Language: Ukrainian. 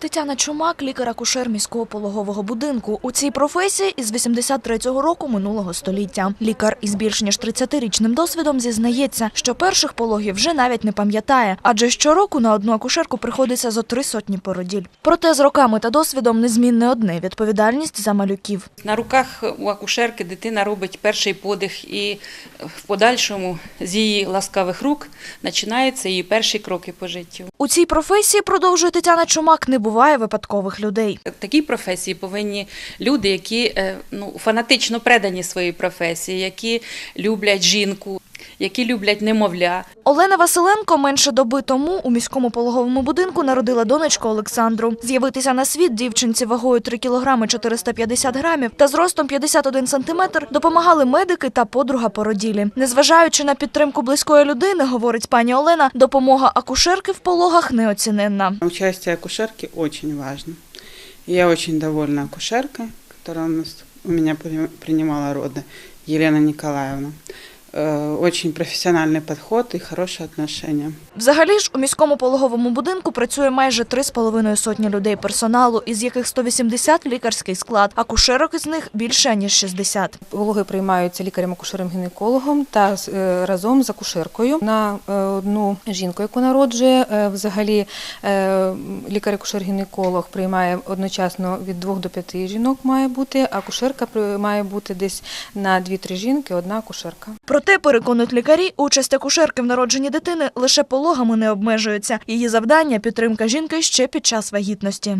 Тетяна Чумак, лікар-акушер міського пологового будинку. У цій професії із 83-го року минулого століття. Лікар із більш ніж 30-річним досвідом зізнається, що перших пологів вже навіть не пам'ятає, адже щороку на одну акушерку приходиться зо три сотні породіль. Проте з роками та досвідом незмінне одне відповідальність за малюків. На руках у акушерки дитина робить перший подих, і в подальшому з її ласкавих рук починаються її перші кроки по життю. У цій професії продовжує Тетяна Чумак. Не буває випадкових людей. В такій професії повинні люди, які е, ну, фанатично предані своїй професії, які люблять жінку, які люблять немовля. Олена Василенко менше доби тому у міському пологовому будинку народила донечку Олександру. З'явитися на світ дівчинці вагою 3 кілограми 450 грамів та зростом 51 сантиметр допомагали медики та подруга породілі. Незважаючи на підтримку близької людини, говорить пані Олена, допомога акушерки в пологах неоціненна. Участие акушерки очень важно. Я очень довольна акушеркой, которая у, нас, у меня при- принимала роды, Елена Николаевна. Э, Очень профессиональный подход и хорошие отношения. Взагалі ж у міському пологовому будинку працює майже 3,5 сотні людей персоналу, із яких 180 – лікарський склад. Акушерок із них більше ніж 60. Пологи приймаються лікарем-акушером-гінекологом та з- е, разом з акушеркою на е, одну жінку, яку народжує. Е, Взагалі е, лікар-акушер-гінеколог приймає одночасно від двох до п'яти жінок має бути, а акушерка має бути десь на дві-три жінки, одна акушерка. Проте, переконують лікарі, участь акушерки в народженні дитини лише пологами не обмежується. Її завдання – підтримка жінки ще під час вагітності.